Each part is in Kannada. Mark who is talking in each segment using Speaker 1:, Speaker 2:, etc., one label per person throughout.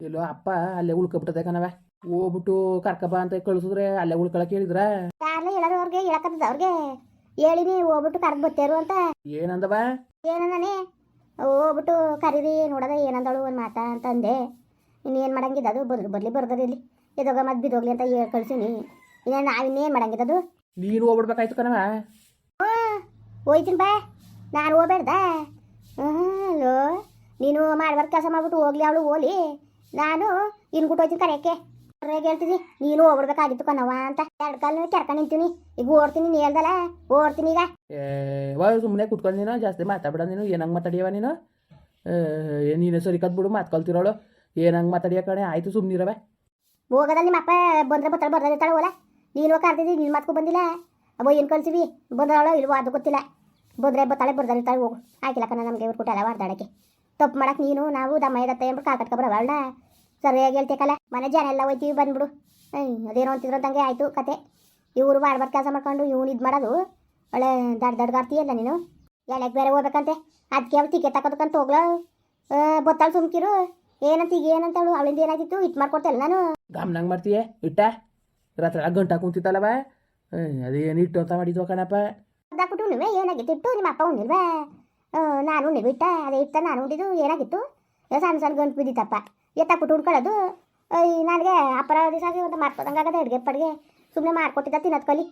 Speaker 1: ಎಲ್ಲೋ ಅಪ್ಪ ಅಲ್ಲೇ ಉಳ್ಕೊಬಿಟ್ಟದೆ ಕಣವ ಹೋಗ್ಬಿಟ್ಟು ಕರ್ಕಬ ಅಂತ ಕಳ್ಸಿದ್ರೆ ಅಲ್ಲೇ ಉಳ್ಕೊಳಕ್ ಹೇಳಿದ್ರ?
Speaker 2: ನಾನು ಹೇಳೋರು ಅವ್ರಿಗೆ ಹೇಳಕತ್ತದ ಅವ್ರಿಗೆ. ಹೇಳಿನಿ ಹೋಗ್ಬಿಟ್ಟು ಕರ್ದು ಬತ್ತೇರು ಅಂತ.
Speaker 1: ಏನಂದವ?
Speaker 2: ಏನಂದಾನೆ? ಹೋಗ್ಬಿಟ್ಟು ಕರೀರಿ ನೋಡದ ಏನಂದಳು ಒಂದು ಮಾತಾ ಅಂತ ಅಂದೆ ಇನ್ನೇನು ಮಾಡಂಗಿದ್ದ ಅದು? ಬರ್ ಬರ್ಲಿ ಬರ್ದದ ಇಲ್ಲಿ. ಎದೋಗ ಮತ್ತೆ ಬಿದ್ದೋಗ್ಲಿ ಅಂತ ಹೇಳಿ ಕಳ್ಸೀನಿ. ಇನ್ನೇನು ನಾವು ಇನ್ನೇನು ಮಾಡಂಗಿದ್ದು
Speaker 1: ನೀನು ಹೋಗ್ಬಿಡ್ಬೇಕಾಯ್ತು ಕಣವ
Speaker 2: ಹೋಯ್ತೀನಿ ಬಾ. ನಾನು ಹೋಗ್ಬೇಡ್ದ? ಹಲೋ ನೀನು ಮಾಡ್ಬಾರ್ದು ಕೆಲಸ ಮಾಡ್ಬಿಟ್ಟು ಹೋಗ್ಲಿ ಅವಳು ಹೋಲಿ ನಾನು ಇನ್ ಹೋಯ್ತೀನಿ ಕರೆಯಕ್ಕೆ ಅವ್ರಿಗೆ ಹೇಳ್ತೀನಿ ನೀನು ಹೋಗ್ಬಿಡ್ಬೇಕಾಗಿತ್ತು ಕಣವ ಅಂತ. ಎರಡು ಕಾಲು ಕೆರ್ಕೊಂಡು ನಿಂತೀನಿ. ಈಗ ಓಡ್ತೀನಿ ನೀ ಹೇಳ್ದಲ್ಲ? ಓಡ್ತೀನಿ ಈಗ.
Speaker 1: ಏ ಸುಮ್ಮನೆ ಕುತ್ಕೊಂಡು ನೀನು ಜಾಸ್ತಿ ಮಾತಾಡ್ಬೇಡ ನೀನು ಏನಂಗೆ ಮಾತಾಡಿಯವ ನೀನು? ಏ, ನೀನು ಸರಿ ಕದ್ಬಿಡು ಮಾತು ಕಲ್ತಿರೋಳು ಏನಂಗೆ ಮಾತಾಡಿಯ ಕಣೆ ಆಯ್ತು ಸುಮ್ಮನಿರವೆ
Speaker 2: ಹೋಗೋದಲ್ಲಿ ನಿಮ್ಮ ಅಪ್ಪ ಬಂದ್ರೆ ಬತ್ತಾಳೆ ಬರ್ದಿರ್ತಾಳೆ ಹೋಲ ನೀನು ಕರ್ದಿದ್ದಿ ನೀನು ಮಾತ್ಕೊ ಬಂದಿಲ್ಲ? ಅಬ್ಬೋ ಏನು ಕಳ್ಸಿವಿ ಬಂದವಳು ಇಲ್ವೋ ಅದು ಗೊತ್ತಿಲ್ಲ. ಬಂದ್ರೆ ಬತ್ತಾಳೆ ಬರ್ದಿರ್ತಾಳೆ ಹೋಗು. ಹಾಕಿಲ್ಲ ಕಣ ನಮಗೆ ಇವ್ರು ಕೊಟ್ಟಲ್ಲ ವಾರ್ದಾಡಕ್ಕೆ. ತಪ್ಪು ಮಾಡಕ್ಕೆ ನೀನು ನಾವು ದಮ್ಮ ಇರತ್ತೆ ಅಂದ್ಬಿಟ್ಟು ಕಾಲ್ ಕಟ್ಕೊಬರ ಅವಳನ್ನ ಸರಿಯಾಗಿ ಹೇಳ್ತೇಕಲ್ಲ ಮನೆ ಜನ ಎಲ್ಲ ಹೋಯ್ತೀವಿ ಬಂದ್ಬಿಡು. ಹ್ಞೂ ಅದೇನೋ ಅಂತಿದ್ರು ತಂಗೆ ಆಯಿತು ಕತೆ. ಇವರು ಮಾಡ್ಬಾರ್ದು ಕೆಲಸ ಮಾಡ್ಕೊಂಡು ಇವ್ನು ಇದು ಮಾಡೋದು. ಒಳ್ಳೆ ದಡ್ ದಡ್ಗಾರ್ತೀಯಲ್ಲ ನೀನು. ಎಳೆಗೆ ಬೇರೆ ಹೋಗ್ಬೇಕಂತೆ. ಅದಕ್ಕೆ ಅವ್ಳು ಟಿಕೆಟ್ ತಗೋಬೇಕಂತ ಹೋಗ್ಲ? ಬತ್ತಾಳು ಸುಮ್ಕಿರು. ಏನಂತ ಈಗ ಏನಂತ ಅವಳು ಅವಳಿಂದ ಏನಾಗಿತ್ತು ಇಟ್ಟು ಮಾಡ್ಕೊಡ್ತಲ್ಲ ನಾನು.
Speaker 1: ಗಮ್ನಂಗೆ ಮಾಡ್ತೀಯ? ಇಟ್ಟ? ರಾತ್ರಿ ಹ್ಞೂ ಕುಂತಿತ್ತಲ್ಲವ? ಅದೇನು ಇಟ್ಟು ಅಂತ ಮಾಡಿದ್ವ ಕಣಪ್ಪ.
Speaker 2: ಅದಾಕ್ಬಿಟ್ಟು ನೀವೇ ಏನಾಗಿತ್ತು ಇಟ್ಟು ನಿಮ್ಮ ಅಪ್ಪ ಉಣ್ಣಿಲ್ವಾ? ನಾನು ನೀವು ಇಟ್ಟ ಅದೇ ಇಟ್ಟ ನಾನು ಉಂಡಿದ್ದು ಏನಾಗಿತ್ತು? ಸಣ್ಣ ಸಣ್ಣ ಗಂಟು ಬಿದ್ದಿತ್ತಪ್ಪ. ಎತ್ತಾಕ್ಬಿಟ್ಟು ಉಣ್ಕೊಳ್ಳೋದು. ನನಗೆ ಅಪರಾಧಿ ದಿವಸ ಅಂತ ಮಾಡ್ಕೊದಂಗಾಗದೆ ಅಡುಗೆ ಪಡ್ಗೆ. ಸುಮ್ಮನೆ ಮಾಡ್ಕೊಟ್ಟಿದ್ದ ತಿನ್ನೋದು ಕಲಿ.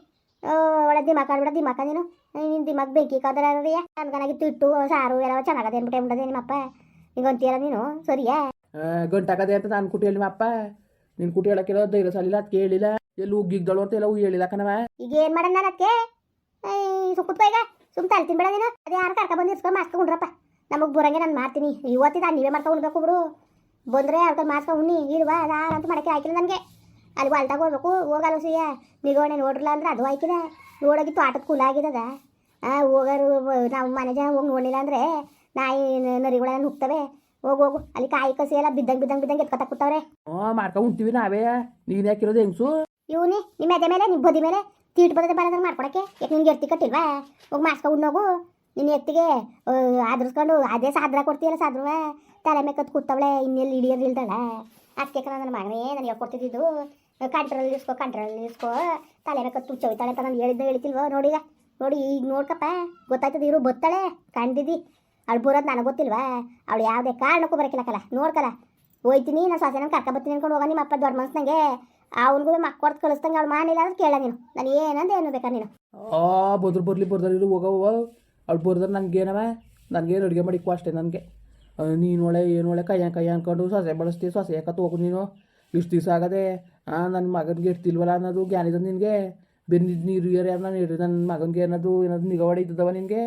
Speaker 2: ಒಳ್ಳೆ ದಿಮಾಕ್ ಆಡ್ಬಿಡ ದಿಮಾಕ ನೀನು. ನಿನ್ನ ದಿಮಾಕ್ ಬೆಂಕಿ ಕದ್ರ ನನಗನಾಗಿ ಇಟ್ಟು ಸಾರು ಎಲ್ಲ ಚೆನ್ನಾಗದೆ ಅನ್ಬಿಟ್ಟು ಬಿಡದೆ ನಿಮ್ಮಪ್ಪ. ಈಗ ಅಂತೀಯಲ್ಲ ನೀನು ಸರಿಯಾ?
Speaker 1: ಗಂಟಾಕದೆ ಅಂತ ನಾನು ಕುಟಿ ಹೇಳಿ ಅಪ್ಪ ನಿನ್ನ ಕುಟಿ ಹೇಳಕ್ಕಿರೋ ಧೈರ್ಯ ಸಾಲಿಲ್ಲ ಅದಕ್ಕೆ ಹೇಳಿಲ್ಲ. ಎಲ್ಲಿ ಉಗ್ಗಿಗ್ದಳು ಅಂತ ಎಲ್ಲ ಹೇಳಿಲ್ಲ ಕಣವ
Speaker 2: ಈಗ ಏನು ಮಾಡೋಣ ನಾನು ಅದಕ್ಕೆ ಸುಕ್ಕುತ್ಕೋ ಈಗ. ಸುಮ್ ತಲೆ ತಿನ್ಬೇಡ ನೀನು. ಅದು ಯಾರು ಕರ್ಕ ಬಂದು ಇಸ್ಕೊಂಡು ಮಾಸ್ಕೊಂಡ್ರಪ್ಪ ನಮಗೆ ಬರಂಗೆ ನಾನು ಮಾಡ್ತೀನಿ. ಇವತ್ತಿದ ನೀವೇ ಮಾಡ್ಕೊಂಡು ಬಿಡು. ಬಂದರೆ ಅವ್ರ ಮಾಸ್ಕೊಂಡು ಉಣ್ಣಿ ಇಲ್ವಾ ಅಂತ ಮಾಡಕ್ಕೆ ಹಾಕಿಲ್ಲ ನನಗೆ. ಅಲ್ಲಿ ಹೊಲ್ದಾಗ ಹೋಗ್ಬೇಕು ಹೋಗಲ್ಲ ಸಿಯ ನಿಗೋಣೆ ನೋಡ್ರಲ್ಲ ಅಂದ್ರೆ ಅದು ಹಾಕಿದೆ. ನೋಡೋಗಿತ್ತು ಆಟದ ಕೂಲ ಆಗಿದದ. ಆ ಹೋಗೋರು ನಾವು ಮನೆ ಜನ ಹೋಗಿ ನೋಡಲಿಲ್ಲ ಅಂದರೆ ನಾಯಿ ನರಿಗಳೆಲ್ಲ ನುಗ್ತವೆ. ಹೋಗು ಹೋಗು ಅಲ್ಲಿ ಕಾಯಿ ಕಸಿ ಎಲ್ಲ ಬಿದ್ದಂಗೆ ಬಿದ್ದಂಗೆ ಬಿದ್ದಂಗೆ ಎತ್ಕೊತಾ ಕೂತವ್ರೆ.
Speaker 1: ಹ್ಞೂ ಮಾಡ್ಕೊಂಡು ಉಂಟಿವಿ ನಾವೇ. ನೀನು ಯಾಕಿರೋದು ಹೆಂಗ್ಸು?
Speaker 2: ಇವನಿ ನಿಮ್ಮ ಎದೆ ಮೇಲೆ ನಿಮ್ಮ ಬದಿ ಮೇಲೆ ತೀಟ್ ಬದದೆ ಬರೋದ್ರ ಮಾಡ್ಕೊಡಕ್ಕೆ ಯಾಕೆ ನಿನ್ಗೆ ಎತ್ತಿ ಕಟ್ಟಿಲ್ವಾ? ಹೋಗಿ ಮಾಡ್ಸ್ಕೊಂಡು ಉಣ್ಣೋಗು. ನಿನ್ನ ಎತ್ತಿಗೆ ಆದ್ರಿಸ್ಕೊಂಡು ಅದೇ ಸಾದ್ರ ಕೊಡ್ತೀಯಲ್ಲ ಸಾದ್ರವ. ತಲೆ ಮೇಲೆ ಕತ್ ಕೂತವಳೆ, ಇನ್ನೆಲ್ಲಿ ಹಿಡಿಯೋದು ಇಲ್ದಳ? ಅದಕ್ಕೆ ನನ್ನ ಮಗನೇ ನಾನು ಹೇಳ್ಕೊಡ್ತಿದ್ದು ಕಂಟ್ರಲ್ಲಿ ಇಸ್ಕೋ ಕಂಟ್ರಲ್ಲಿ ಇಸ್ಕೋ. ತಲೆ ಮೇಲೆ ಕತ್ತು ಚವಿತಾಳೆ ಅಂತ ನಾನು ಹೇಳಿದ್ದ ಹೇಳ್ತಿಲ್ವೋ? ನೋಡಿ ಈಗ ನೋಡ್ಕಪ್ಪ. ಗೊತ್ತಾಯ್ತದ ಇರು ಬತ್ತಾಳೆ? ಕಂಡಿದ್ದಿ ಅವಳು ಬರೋದು ನನಗೆ ಗೊತ್ತಿಲ್ವಾ? ಅವಳು ಯಾವುದೇ ಕಾರಣಕ್ಕೂ ಬರಕಿಲ್ಲಕಲ್ಲ ನೋಡ್ಕಲ್ಲ ಹೋಯ್ತೀನಿ, ನಾನು ಸೊಸೆನ ಕರ್ಕೊಬತ್ತೀನಿ ಅನ್ಕೊಂಡು ಹೋಗ ನಿಮ್ಮ ಅಪ್ಪ ದೊಡ್ಡ ಅವ್ನಿಗೂ ಮಕ್ಕ ಕೊಡ್ತು ಕಳಿಸ್ದಂಗೆ ಅವ್ಳು ಮಾನಿಲ್ಲ ಅಂತ ಕೇಳ ನೀನು. ನಾನು ಏನಂದ ಏನು ಬೇಕಾ ನೀನು?
Speaker 1: ಆ, ಬದ್ರ ಬರ್ಲಿ ಬರ್ದಾರಿರು ಹೋಗವ ಅವ್ಳು ಬರ್ದಾರ ನನಗೇನವ ನನಗೇನು ಅಡುಗೆ ಮಾಡಿಕ್ಕೋ ಅಷ್ಟೇ ನನಗೆ. ನೀನು ಒಳ್ಳೆ, ಏನು ಒಳ್ಳೆ ಕೈಯ ಕೈ ಅನ್ಕೊಂಡು ಸೊಸೆ ಬಳಸ್ತೀವಿ ಸೊಸೆ ಯಾಕೆ ಹೋಗು ನೀನು? ಇಷ್ಟು ದಿವಸ ಆಗದೆ ಹಾಂ ನನ್ನ ಮಗನಿಗೆ ಇರ್ತಿಲ್ವಲ್ಲ ಅನ್ನೋದು ಜ್ಞಾನಿದ ನಿನಗೆ? ಬೆನ್ನಿದ್ದು ನೀರು ಏರಿ ನಾನು ಇಡ್ರಿ ನನ್ನ ಮಗನಿಗೆ ಏನದು ಏನಾದ್ರು ನಿಗಾ ಇದ್ದವ ನಿನಗೆ?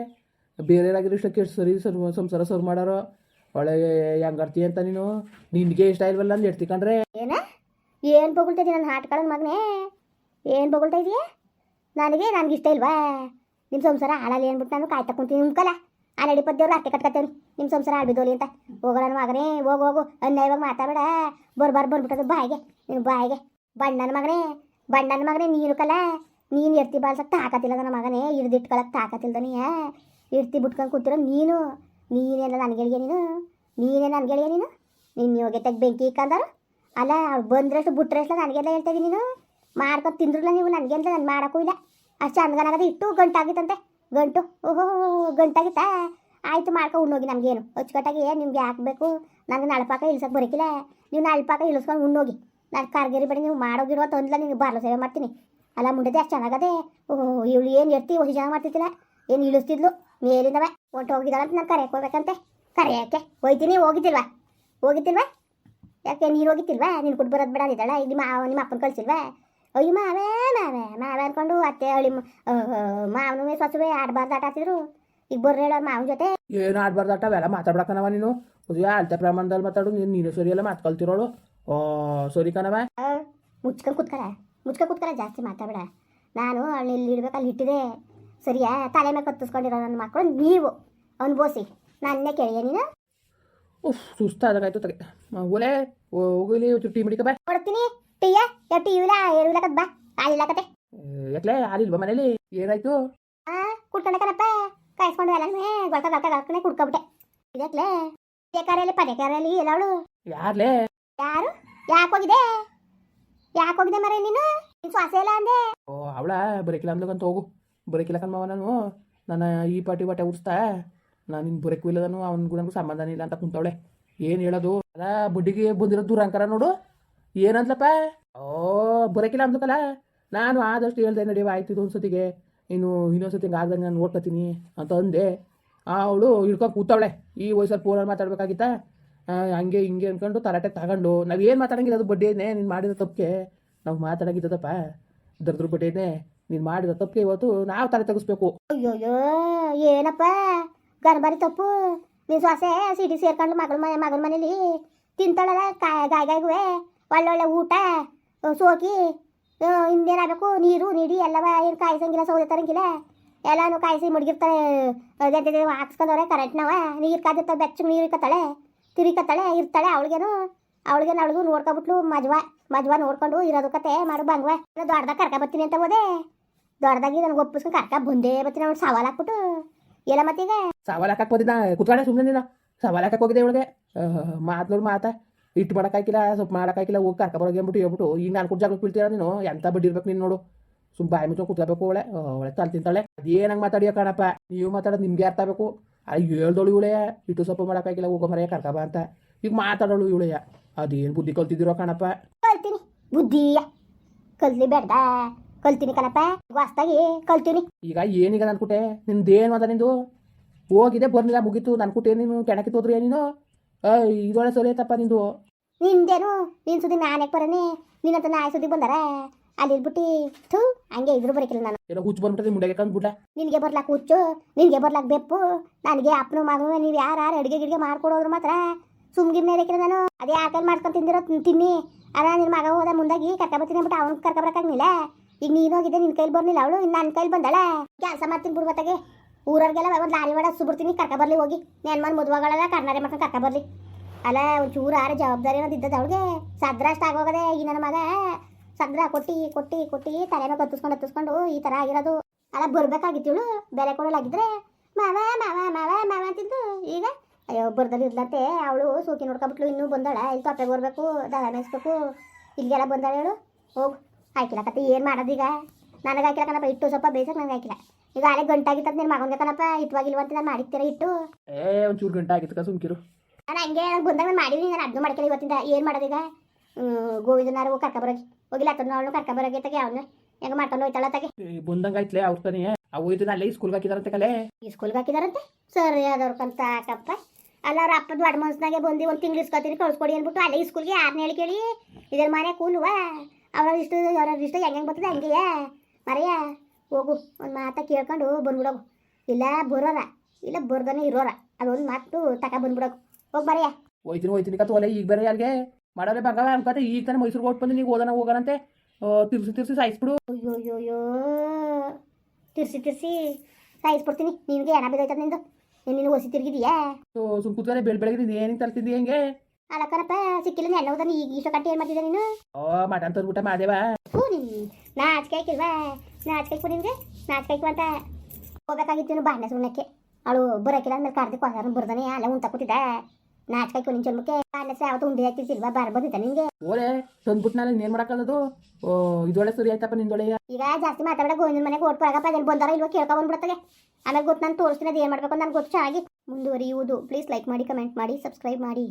Speaker 1: ಬೇರೆಯವರಾಗಿರೋ ಇಷ್ಟಕ್ಕೆ ಎಷ್ಟು ಸರಿ ಸರ್, ಸಂಸಾರ ಸರ್ ಮಾಡೋರು. ಒಳ್ಳೆ ಹೆಂಗಾರ್ತಿ ಅಂತ ನೀನು? ನಿನಗೆ ಇಷ್ಟ ಇಲ್ವಲ್ಲ ನಾನು ಎಡ್ತಿಕೊಂಡ್ರೆ
Speaker 2: ಏನ? ಏನು ಬೊಗಳ್ತಾ ಇದೀಯ ನನ್ನ ಹಾಟ್ಕೊಳ್ಳೋದು ಮಗನೇ? ಏನು ಬೊಗಳ್ತಾ ಇದೀಯ? ನನಗೆ ನನಗೆ ಇಷ್ಟ ಇಲ್ವಾ? ನಿಮ್ಮ ಸಂಸಾರ ಹಾಳಲ್ಲಿ ಏನ್ಬಿಟ್ಟು ನಾನು ಕಾಯ್ತಾ ಕುಂತೀನಿ ನಿಮ್ಕಲ್ಲ ಆ ನಡಿ ಪದ್ಯವ್ರು ಅಟ್ಟೆ ಕಟ್ಕತ್ತೇವೆ ನಿಮ್ಮ ಸಂಸಾರ ಹಾಳ್ಬಿದ್ದೋಲಿ ಅಂತ. ಹೋಗೋಣ ಮಗನೇ, ಹೋಗು ಹೋಗು. ಅನ್ಯಾಯವಾಗಿ ಮಾತಾಡಬೇಡ. ಬರ್ಬಾರ್ದು ಬಂದ್ಬಿಟ್ಟದು ಬಾಯಿಗೆ. ನಿನ್ನ ಬಾಯಿಗೆ. ಬಣ್ಣನ ಮಗನೇ ಬಣ್ಣನ ಮಗನೇ, ನೀನು ಕಲ. ನೀನು ಇರ್ತಿ ಬಾಳ್ಸಕ್ಕೆ ತಾಕತ್ತಿಲ್ಲ ನನ್ನ ಮಗನೇ ಹಿಡ್ದಿಟ್ಕೊಳಕ್ಕೆ ತಾಕತ್ತಿಲ್ದ ನೀ ಇರ್ತಿ ಬಿಟ್ಕೊಂಡು ಕೂತಿರೋ ನೀನು. ನೀನೇನ ನನ್ನ ಗೆಳಿಗೆ ನೀನು. ನೀನೇ ನನ್ನ ಗೆಳಿಗೆ ನೀನು. ನಿನ್ನ ಯೋಗ್ಯತೆಗೆ ಬೆಂಕಿ ಇಕ್ಕಂದರು. ಅಲ್ಲ, ಅವ್ರು ಬಂದ್ರಷ್ಟು ಬಿಟ್ರಷ್ಟು ನನಗೆಲ್ಲ ಹೇಳ್ತಾ ನೀನು. ಮಾಡ್ಕೊಂಡು ತಿಂದ್ರಲ್ಲ ನೀವು ನನಗೆಲ್ಲ ನಾನು ಮಾಡೋಕ್ಕೂ ಇಲ್ಲ. ಅಷ್ಟು ಚಂದಗನಾಗದೆ ಇಟ್ಟು ಗಂಟಾಗಿತ್ತಂತೆ. ಗಂಟು, ಓಹೋ, ಗಂಟಾಗಿತ್ತಾ? ಆಯ್ತು ಮಾಡ್ಕೊ, ಉಣ್ಣೋಗಿ ನಮಗೇನು. ಅಚ್ಚುಕಟ್ಟಾಗಿ ನಿಮ್ಗೆ ಹಾಕಬೇಕು ನನಗೆ ನಳಪಾಕ ಇಳ್ಸಕ್ಕೆ ಬರೋಕಿಲ್ಲ. ನೀವು ನಳಪಾಕ ಇಳಿಸ್ಕೊಂಡು ಉಣ್ಣೋಗಿ. ನಾನು ಕಾರ್ಗೇರಿ ಬೇಡ ನೀವು ಮಾಡೋಗಿರುವ ತಂದಿಲ್ಲ ನಿಮ್ಗೆ ಬಾರ್ಲ ಸೇವೆ ಮಾಡ್ತೀನಿ. ಅಲ್ಲ, ಮುಂಡದೆ ಅಷ್ಟು ಚೆನ್ನಾಗದೆ. ಓಹೋ, ಇವಳು ಏನು ಎರ್ತಿ ಹೊಸ ಚೆನ್ನಾಗಿ ಮಾಡ್ತಿದ್ದಿಲ್ಲ. ಏನು ಇಳಿಸ್ತಿದ್ಲು? ಮೇಲಿಂದವ, ಹೊಂಟು ಹೋಗಿದ್ದಾಳಂತ ನಾನು ಕರೆಯಕ್ಕೆ ಹೋಗ್ಬೇಕಂತೆ. ಯಾಕೆ ಹೋಯ್ತೀನಿ, ಹೋಗಿದ್ದಿಲ್ವಾ? ಹೋಗಿದ್ದಿಲ್ವಾ? ಯಾಕೆ, ನೀರು ಹೋಗಿತ್ತಿಲ್ವಾ ನೀನು ಕೊಟ್ಟು ಬರೋದು ಬೇಡ ಮಾವ ನಿಮ್ಮ ಅಪ್ಪನ ಕಳ್ಸಿಲ್ವಾ? ಅಯ್ಯೋ ಮಾವೇ ಮಾವೇ ಮಾವೇ ಅನ್ಕೊಂಡು ಅತ್ತೆ ಅಳಿ ಮಾವನು ಸೊಸುವೆ ಆಡಬಾರ್ದು ಆಟ ಆಡ್ತಿದ್ರು. ಈಗ ಬರ್ರಿ ಹೇಳೋರು ಮಾವನ ಜೊತೆ.
Speaker 1: ಏನು ಆಡ್ಬಾರ್ದು ಆಟ ಅವೆಲ್ಲ ಮಾತಾಡ್ಬೇಕನವ ನೀನು? ಅದು ಅಳ್ತೆ ಪ್ರಮಾಣದಲ್ಲಿ ಮಾತಾಡು ನೀನು ನೀನು ಸರಿ ಎಲ್ಲ ಮಾತ್ಕೊಳ್ತಿರೋಳು. ಓ ಸರಿ ಕಣವ.
Speaker 2: ಮುಚ್ಕೊಂಡು ಕೂತ್ಕರ ಮುಚ್ಕೊಂಡು ಕೂತ್ಕರ ಜಾಸ್ತಿ ಮಾತಾಡಬೇಡ. ನಾನು ಅವಳು ಇಲ್ಲಿ ಇಡ್ಬೇಕು ಅಲ್ಲಿ ಇಟ್ಟಿದೆ ಸರಿಯಾ? ತಲೆ ಮೇಲೆ ಕತ್ತಿಸ್ಕೊಂಡಿರೋ ನನ್ನ ಮಕ್ಕಳು ನೀವು ಅನ್ಬೋಸಿ ನನ್ನೇ ಕೇಳಿಯ ನೀನು.
Speaker 1: ಉಫ್ ಸುಸ್ತಾದಾಗಾಯ್ತು ತಗೆ. ಹೋಗಲಿ ಟೀ ಮಡಿಕ ಬಾ.
Speaker 2: ಕೊಡ್ತೀನಿ. ಟೀಯ ಯಾ ಟಿ ವಿಲ ಏರಿಲ್ಲಕತ್ ಬಾ ಆಗಿಲ್ಲಕತೆ
Speaker 1: ಎಟ್ಲೆ ಯಾರಿಲ್ವಾ ಮನೇಲಿ ಏನಾಯ್ತು
Speaker 2: ಆ ಕುಡ್ಕೊಂಡೆ ಕಣಪ್ಪ ಕಾಯಿಸ್ಕೊಂಡು ಎಲ್ಲ ಗೊಳ್ಕ ಗೊಳ್ಕ ಗೊಳ್ಕನೆ ಕುಡ್ಕೊಬಿಟ್ಟೆ ಇದಕ್ಲೆ ಪದೇಕಾರಲ್ಲಿ ಪದೇಕಾರಲ್ಲಿ ಎಲ್ಲವಳು ಯಾರ್ಲೆ
Speaker 1: ಯಾರ್ಲೇ
Speaker 2: ಯಾರು ಯಾಕೆ ಹೋಗಿದೆ ಯಾಕೆ ಹೋಗಿದೆ ಮರ ನೀನು ನಿನ್ ಶ್ವಾಸ ಇಲ್ಲ ಅಂದೆ
Speaker 1: ಓ ಅವಳ ಬರಕಿಲ್ಲ ಅಂದ್ಲಕಂತ ಹೋಗು ಬರಕಿಲ್ಲ ಕಣ್ಮವ ನಾನು ನನ್ನ ಈ ಪಾಟಿ ಬಟ್ಟೆ ಉಡಿಸ್ತಾ ನಾನು ನಿನ್ ಬರೋಕ್ಕೂ ಇಲ್ಲದನು ಅವನಿಗೂ ನನಗೂ ಸಂಬಂಧನೇ ಇಲ್ಲ ಅಂತ ಕುಂತವಳೆ ಏನು ಹೇಳೋದು ಅದ ಬುಡ್ಡಿಗೆ ಬಂದಿರೋ ಅಂಕರ ನೋಡು ಏನಂದ್ಲಪ್ಪ? ಓ, ಬರೋಕಿಲ್ಲ ಅಂದ್ಲಕ್ಕಲ್ಲ ನಾನು ಆದಷ್ಟು ಹೇಳ್ದೆ ನಡೆಯುವ ಆಯ್ತು ಇದು ಒಂದ್ಸತಿಗೆ. ಇನ್ನು ಇನ್ನೊಂದ್ಸತಿ ಹಿಂಗೆ ಆಗ್ದಂಗೆ ನಾನು ನೋಡ್ಕೊತೀನಿ ಅಂತ ಅಂದೆ. ಅವಳು ಹಿಡ್ಕೊಂಡು ಕೂತವಳೆ. ಈ ವಯಸ್ಸಲ್ಲಿ ಫೋನಲ್ಲಿ ಮಾತಾಡ್ಬೇಕಾಗಿತ್ತ? ಹಂಗೆ ಹಿಂಗೆ ಅಂದ್ಕೊಂಡು ತರಾಟೆ ತಗೊಂಡು. ನಾವು ಏನು ಮಾತಾಡಂಗಿಲ್ಲ, ಅದು ಬಡ್ಡಿನೇ ನೀನು ಮಾಡಿರೋ ತಪ್ಪಿಗೆ ನಾವು ಮಾತಾಡಂಗಿದ್ದಪ್ಪ ದರ್ದ್ರ ಬಡ್ಡಿನೇ ನೀನು ಮಾಡಿರೋ ತಪ್ಪಿಗೆ ಇವತ್ತು ನಾವು ತಲೆ ತೆಗಿಸ್ಬೇಕು.
Speaker 2: ಅಯ್ಯೋಯ್ಯೋ, ಏನಪ್ಪ? ಗರ್ಭರಿ ತಪ್ಪು. ನೀನು ಸ್ವಾಸೆ ಸಿಡಿ ಸೇರ್ಕೊಂಡು ಮಗಳ ಮನೆ, ಮಗನ ಮನೇಲಿ ತಿಂತಾಳಲ್ಲ, ಕಾಯ, ಗಾಯ ಒಳ್ಳೊಳ್ಳೆ ಊಟ ಸೋಕಿ ಇನ್ನೇನಾಗಬೇಕು ನೀರು, ನೀಡಿ, ಎಲ್ಲವ ಏನು ಕಾಯಿಸಂಗಿಲ್ಲ ಸೌದೆ ತರಂಗಿಲ್ಲ ಎಲ್ಲಾನು ಕಾಯಿಸಿ ಮುಡ್ಗಿರ್ತಾಳೆ ಅದೇ ಹಾಕ್ಸ್ಕೊಂಡವ್ರೆ, ಕರೆಂಟ್ನವ. ನೀರು ಕಾದಿರ್ತಾಳೆ ಬೆಚ್ಚ ನೀರು ಇಕ್ಕತ್ತಾಳೆ ತಿರಿಕತ್ತಾಳೆ ಇರ್ತಾಳೆ ಅವಳಿಗೇನು. ಅವಳಿಗೇನು ಅವಳಿಗೂ ನೋಡ್ಕೊಬಿಟ್ಲು ಮಜ್ವ ಮಜ್ವ ನೋಡ್ಕೊಂಡು ಇರೋದು ಕತೆ ಮಾಡು ಬಂಗ್ವ. ದೊಡ್ಡದಾಗ ಕರ್ಕ ಬರ್ತೀನಿ ಅಂತ ಹೋದೆ. ದೊಡ್ಡದಾಗಿ ನನಗೆ ಒಪ್ಪಿಸ್ಕೊಂಡು ಕರ್ಕ ಬಂದೇ ಬರ್ತೀನಿ ಅವ್ಳು ಸವಾಲು ಹಾಕ್ಬಿಟ್ಟು. ಎಲ್ಲ ಮತ್ತೀಗ?
Speaker 1: ಸವಾಲು ಹಾಕಕ್ಕೆ ಹೋದಿದ್ದ? ಕುತ್ಕೊಂಡೆ ಸುಮ್ಮನೆ ಸವಾಲು ಹಾಕಕ್ಕೆ ಹೋಗಿದೆ ಇವಳಿಗೆ. ಮಾತ್ನೋಡು ಮಾತಾ. ಇಟ್ಟು ಮಾಡೋಕ್ಕಾಗಿಲ್ಲ ಸ್ವಲ್ಪ ಮಾಡೋಕ್ಕಾಗಿಲ್ಲ ಹೋಗಿ ಕರ್ಕೊಬರೋಗಿ ಅಂದ್ಬಿಟ್ಟು ಹೇಳ್ಬಿಟ್ಟು ಈಗ ನಾನು ಕೂಡ ಜಾಗಕ್ಕೆ ಬೀಳ್ತೀರ ನೀನು? ಎಂತ ಬಡ್ಡಿ ಇರ್ಬೇಕು ನೀನು ನೋಡು. ಸುಮ್ಮ ಬಾಯಿ ಮುಚ್ಚೋ ಕುತ್ಕೋಬೇಕು ಒಳ್ಳೆ ಒಳ್ಳೆ ತಲೆ ತಿಂತಾಳೆ. ಅದೇನಂಗೆ ಮಾತಾಡಿಯೋ ಕಣಪ್ಪ? ನೀವು ಮಾತಾಡೋದು ನಿಮ್ಗೆ ಅರ್ಥ ಆಗಬೇಕು. ಅಲ್ಲಿ ಹೇಳ್ದೋಳು ಇವಳೆ ಇಟ್ಟು ಸ್ವಲ್ಪ ಮಾಡೋಕ್ಕಾಗಿಲ್ಲ ಹೋಗೋ ಮರೆಯ ಕರ್ಕಬ ಅಂತ. ಈಗ ಮಾತಾಡೋಳು ಇವಳೆಯ ಅದೇನು ಬುದ್ಧಿ ಕಲ್ತಿದ್ದೀರೋ ಕಣಪ್ಪ?
Speaker 2: ಕಲ್ತೀನಿ. ಬುದ್ಧಿ ಕಲ್ತಿ ಬೇಡ ಕಲ್ತೀನಿ ಕಣಪ್ಪ. ಹೊಸ್ದಾಗಿ ಕಲ್ತೀನಿ
Speaker 1: ಈಗ ಏನೀಗ ನನ್ಕುಟೆ ಕುಟೆ? ನಿಂದೇನು ಅದ ನಿಂದು? ಹೋಗಿದೆ ಬರ್ಲಿಲ್ಲ ಮುಗೀತು. ನನ್ಕುಟೆ ನೀನು ಕೆಣಕಿ ತೋದ್ರಿ ನೀನು? ಇದೊಳೆ ಸರಿ ಐತಪ್ಪ ನಿಂದು.
Speaker 2: ನಿಂದೇನು? ನಿನ್ ಸುದ್ದಿ ನಾನೇ ಬರನೆ? ನಿನ್ನಂತ ನಾಯಿ ಸುದ್ದಿ ಬಂದಾರ ಅಲ್ಲಿ ಇದ್ಬಿಟ್ಟಿ ಥೂ ಹಂಗೆ ಇದ್ರು ಬರಕಿಲ್ಲ ನಾನು.
Speaker 1: ಏನೋ ಹುಚ್ಚು ಬಂದ್ಬಿಟ್ಟು ಮುಂಡೆ ಕಂದ್ಬಿಟ್ಟ
Speaker 2: ನಿನಗೆ ಬರ್ಲಾಕ ಹುಚ್ಚು ನಿನಗೆ ಬರ್ಲಾಕ್ ಬೆಪ್ಪು ನನಗೆ ಅಪ್ಪನ ಮಗನ ನೀವು ಯಾರು ಅಡುಗೆ ಗಿಡಿಗೆ ಮಾಡ್ಕೊಡೋದ್ರು ಮಾತ್ರ ಸುಮ್ಗಿರ್ನೇ ಇರಕಿಲ್ಲ ನಾನು. ಅದೇ ಆಕಲ್ ಮಾಡ್ಕೊಂಡು ತಿಂದಿರೋ ತಿನ್ನಿ. ಅದ ನಿನ್ ಮಗ ಹೋದ ಮುಂದಾಗಿ ಕರ್ಕ ಬರ್ತೀನಿ ಅಂದ್ಬಿಟ್ಟು ಅವ್ನು ಕರ್ಕ ಬರಕ್ಕಾಗ್ಲಿಲ್ಲ ಈಗ ನೀನು ಹೋಗಿದ್ದೆ ನಿನ್ ಕೈಲಿ ಬರ್ಲಿಲ್ಲ ಅವಳು ಇನ್ನು ನನ್ನ ಕೈಲಿ ಬಂದಳ. ಕೆಲಸ ಮಾಡ್ತೀನಿ ಬಿಡ್ಬತ್ತಾಗೆ ಊರವ್ರಿಗೆಲ್ಲ ಒಂದು ಲಾರಿ ಒಡ ಸುಬಿಡ್ತೀನಿ ಕರ್ಕ ಬರ್ಲಿ ಹೋಗಿ. ನೆನ್ ಮನ್ ಮದುವೆಗಳೆಲ್ಲ ಕರ್ನಾರೇ ಮಾಡ್ಕೊಂಡು ಕರ್ಕ ಬರ್ಲಿ. ಅಲ್ಲ, ಒಂಚೂರು ಆರ ಜವಾಬ್ದಾರಿ ಅನ್ನೋದು ಇದ್ದದ ಅವಳಿಗೆ. ಸದ್ರ ಅಷ್ಟು ಆಗೋಗದೆ ಈ ನನ್ನ ಮಗ, ಸದ್ರ ಕೊಟ್ಟಿ ಕೊಟ್ಟಿ ಕೊಟ್ಟಿ ತಲೆನೋ ಕತ್ತಿಸ್ಕೊಂಡು ಹತ್ತಿಸ್ಕೊಂಡು ಈ ಥರ ಆಗಿರೋದು. ಅಲ್ಲ ಬರ್ಬೇಕಾಗಿತ್ತಿವಳು ಬೆಲೆ ಕೊಡಲಾಗಿದ್ರೆ. ಮಾವ ಮಾವ ಮಾವ ಮಾವ ಅಂತಿದ್ದು. ಈಗ, ಅಯ್ಯೋ, ಬರ್ದಲ್ಲಿ ಇರ್ಲತ್ತೆ ಅವಳು ಸೂಕಿ ನೋಡ್ಕೊಬಿಟ್ಲು ಇನ್ನೂ ಬಂದಾಳ. ಇಲ್ಲಿ ತೊಪ್ಪೆ ಬರ್ಬೇಕು ದಳ ಮೇಯಿಸ್ಬೇಕು. ಇಲ್ಲಿಗೆಲ್ಲ ಬಂದಾಳ ಹೇಳು ಹೋಗು. ಹಾಕಿಲ್ಲ ಕತೆ, ಏನು ಈಗ? ನನಗೆ ಹಾಕಿಲ್ಲ ಕಣಪ್ಪ, ಇಟ್ಟು ಸ್ವಲ್ಪ ಬೇಯಿಸಕ್ಕೆ ನನಗೆ ಹಾಕಿಲ್ಲ. ಈಗ ಅಲೆ ಗಂಟಾಗಿತ್ತ ನಿನ್ನ ಮಗನಿಗೆ ಕಣಪ್ಪ ಇಟ್ವಾಗಿಲ್ವಂತ ನಾನು ಮಾಡಿರ್ತೀರ ಇಟ್ಟು.
Speaker 1: ಏ, ಒಂಚೂರು ಗಂಟೆ ಆಗಿತ್ತು ಸುಮ್ಕಿರು.
Speaker 2: ನಾನು ಹಂಗೆ ಬಂದಾಗ ಮಾಡಿದ್ದೀನಿ ನಾನು ಅಡ್ಗೆ ಮಾಡ್ಕೊಳ್ಳಿ ಇವತ್ತಿಂದ. ಏನು ಮಾಡೋದೀಗ ಗೋವಿಂದನಾರು ಕರ್ಕೊಬರೋಗಿ ಹೋಗಿಲ್ಲ ಅದನ್ನ ಅವಳು ಕರ್ಕೊಬರೋಗಿ ತಗೆ ಅವನು. ಹೆಂಗೆ ಮಾಡ್ಕೊಂಡು ಹೋಯ್ತಾಳ ತಗೆ
Speaker 1: ಬಂದಂಗಾಯ್ತಲೇ ಅವ್ರ ತಾನೇ ಅವು ಇದನ್ನ ಅಲ್ಲೇ ಸ್ಕೂಲ್ಗೆ ಹಾಕಿದಾರಂತೆ ಕಲೆ
Speaker 2: ಈ ಸ್ಕೂಲ್ಗೆ ಹಾಕಿದಾರಂತೆ? ಸರ್ ಅದವ್ರ ಕಂತ ಹಾಕಪ್ಪ ಅಲ್ಲ ಅವ್ರ ಅಪ್ಪದ ದೊಡ್ಡ ಮನ್ಸ್ನಾಗೆ ಬಂದು ಒಂದು ತಿಂಗಳು ಇಸ್ಕೊತೀನಿ ಕಳ್ಸ್ಕೊಡಿ ಅಂದ್ಬಿಟ್ಟು ಅಲ್ಲೇ ಸ್ಕೂಲ್ಗೆ ಯಾರನ್ನ ಹೇಳಿ ಕೇಳಿ. ಇದ್ರ ಮನೆ ಕೂಲುವ ಅವ್ರ ಇಷ್ಟು ಅವ್ರ ಇಷ್ಟು ಹೆಂಗೆ ಹೆಂಗೆ ಬರ್ತದೆ ಹಂಗೆಯೇ? ಮರೆಯ? ಹೋಗು ಒಂದು ಮಾತ ಕೇಳ್ಕೊಂಡು ಬಂದ್ಬಿಡೋಗು. ಇಲ್ಲ ಬರೋರ ಇಲ್ಲ ಬರ್ದನೇ ಇರೋರ. ಅದೊಂದು ಮಾತು ತಕ ಬಂದ್ಬಿಡೋಗು. ಹೋಗಿ ಮಾರ್ಯಾ
Speaker 1: ಹೋಯ್ತೀನಿ ಹೋಯ್ತೀನಿ ಕತ್ತು ಒಲೆ ಈಗ ಬೇರೆ ಯಾರಿಗೆ? ಮಾಡಾರೆ ಬಂಗ ಅನ್ಕತೆ ಈಗ ತಾನೆ ಮೈಸೂರಿಗೆ ಹೊಟ್ಟು ಬಂದು ನೀವು ಓದನ ಹೋಗೋಣಂತೆ ತಿರ್ಸಿ ತಿರ್ಸಿ ಸಾಯಿಸ್ಬಿಡು.
Speaker 2: ಅಯ್ಯೋ ಅಯ್ಯೋ ಅಯ್ಯೋ ತಿರ್ಸಿ ತಿರ್ಸಿ ಸಾಯಿಸ್ಬಿಡ್ತೀನಿ. ನಿನಗೆ ಹಣ ನಿ ನಿಂದು? ನೀನು ಹೊಸಿ ತಿರುಗಿದೀಯಾ?
Speaker 1: ಸುಮ್ ಕೂತ್ಕೊಂಡೆ ಬೆಳ್ ಬೆಳಗ್ಗೆ ಏನಿಂಗ್ ತರ್ತಿದ್ದಿ ಹೆಂಗೆ?
Speaker 2: ಅಲ್ಲ ಕಣಪ್ಪ ಸಿಕ್ಕಿಲ್ಲ ಎಲ್ಲ ಹೋದ ಈಗ ಇಷ್ಟ ಕಟ್ಟಿ ಏನು ಮಾಡ್ತಿದ್ದೆ ನೀನು?
Speaker 1: ಓ ಮಟನ್ ತಂದ್ಬಿಟ್ಟ ಮಾದೇವ.
Speaker 2: ಹ್ಞೂ ನಿನ್ ನಾಚಿಕೆ ಹಾಕಿಲ್ವಾ? ನಾಚಿಕೆ ಹಾಕ್ಬಿಟ್ಟು ನಿನಗೆ. ನಾಚಿಕೆ ಹಾಕಿ ಅಂತ ಹೋಗ್ಬೇಕಾಗಿತ್ತು ಬಾಂಡೆ ಸುಣ್ಣಕ್ಕೆ ಅವಳು ಬರೋಕಿಲ್ಲ ಅಂದ್ಮೇಲೆ ಕಾರ್ತಿಕ್ ಹೊಸ ಬರ್ದಾನೆ ಅಲ್ಲ ಉಂಟ ಕೂತಿದ್ದ ಕೈ ನಿನ್ ಜನ್ಮಕ್ಕೆ ಬಾಂಡೆ ಯಾವತ್ತು ಉಂಡಿ ಹಾಕ್ತಿರ್ತಿಲ್ವಾ ಬಾರ್ ಬಂದಿದ್ದ ನಿನಗೆ
Speaker 1: ಓಲೆ ತಂದ್ಬಿಟ್ಟು ನಾನು ಇನ್ನೇನು ಮಾಡೋಕ್ಕಲ್ಲದು? ಓ ಇದೊಳೆ ಸರಿ ಆಯ್ತಪ್ಪ ನಿಂದೊಳೆ
Speaker 2: ಈಗ ಜಾಸ್ತಿ ಮಾತಾಡ ಗೋವಿಂದ ಮನೆಗೆ ಓಟ್ ಬರಗಪ್ಪ ಅದೇನು ಬಂದಾರ ಇಲ್ವಾ ಕೇಳ್ಕೊ ಬಂದ್ಬಿಡ್ತಾಗೆ ಆಮೇಲೆ ಗೊತ್ತು ನಾನು ತೋರಿಸ್ತೀನಿ ಅದು ಏನು ಮಾಡ್ಬೇಕು ಅಂತ ನನಗೆ ಗೊತ್ತು ಚೆನ್ನಾಗಿ ಮುಂದುವರಿಯುವುದು. ಪ್ಲೀಸ್ ಲೈಕ್ ಮಾಡಿ ಕಮೆಂಟ್ ಮಾಡಿ ಸಬ್ಸ್ಕ್ರೈಬ್ ಮಾಡಿ.